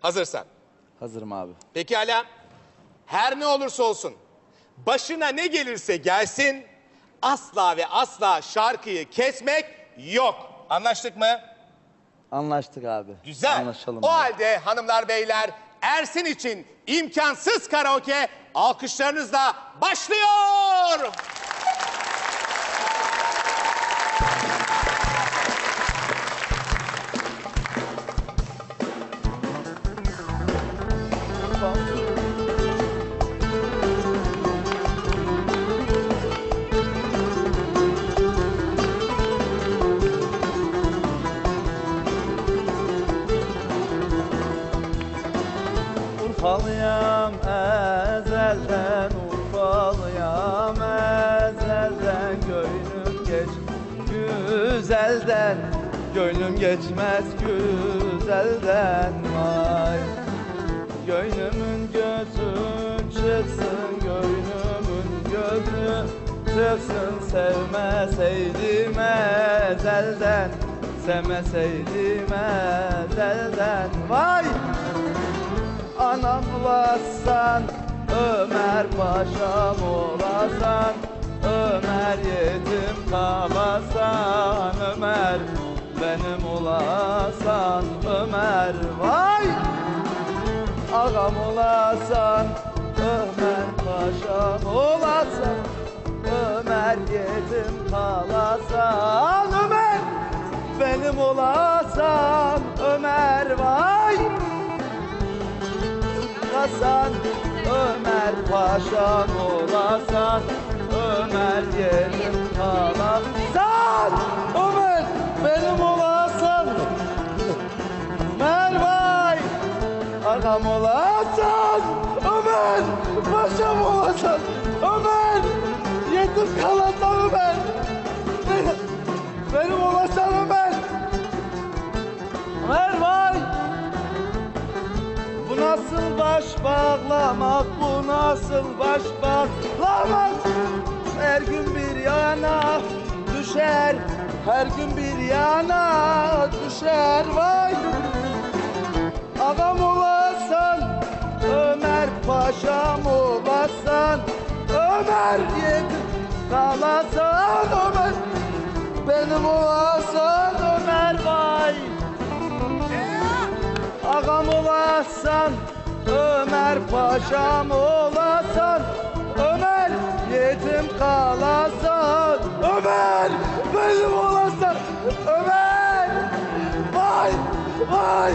Hazırsan. Hazırım abi. Peki hala her ne olursa olsun başına ne gelirse gelsin asla ve asla şarkıyı kesmek yok. Anlaştık mı? Anlaştık abi. Güzel. Anlaşalım o abi. halde hanımlar beyler Ersin için imkansız karaoke alkışlarınızla başlıyor. Urfalıyam ezelden Urfalıyam ezelden Gönlüm geç güzelden Gönlüm geçmez güzelden Vay. Gönlümün gözü çıksın Gönlümün gözü çıksın Sevmeseydim ezelden Sevmeseydim ezelden olasan Ömer paşam olasan Ömer yetim kalasan Ömer benim olasan Ömer vay! Ağam olasan Ömer paşam olasan Ömer yetim kalasan Ömer benim olasan Ömer vay Hasan Ömer Paşam olasan Ömer yerim kalamsan Ömer benim olasan Ömer vay! Arkam olasan Ömer Paşam olasan Ömer Yetim kalamsan nasıl baş bağlamak, bu nasıl baş bağlamak Her gün bir yana düşer, her gün bir yana düşer. Vay! Ağam olasan, Ömer paşam olasan Ömer yedim kalasan Ömer. Benim olasan Ağam olasan Ömer paşam olasan Ömer yetim kalasan Ömer benim olasan Ömer! Vay vay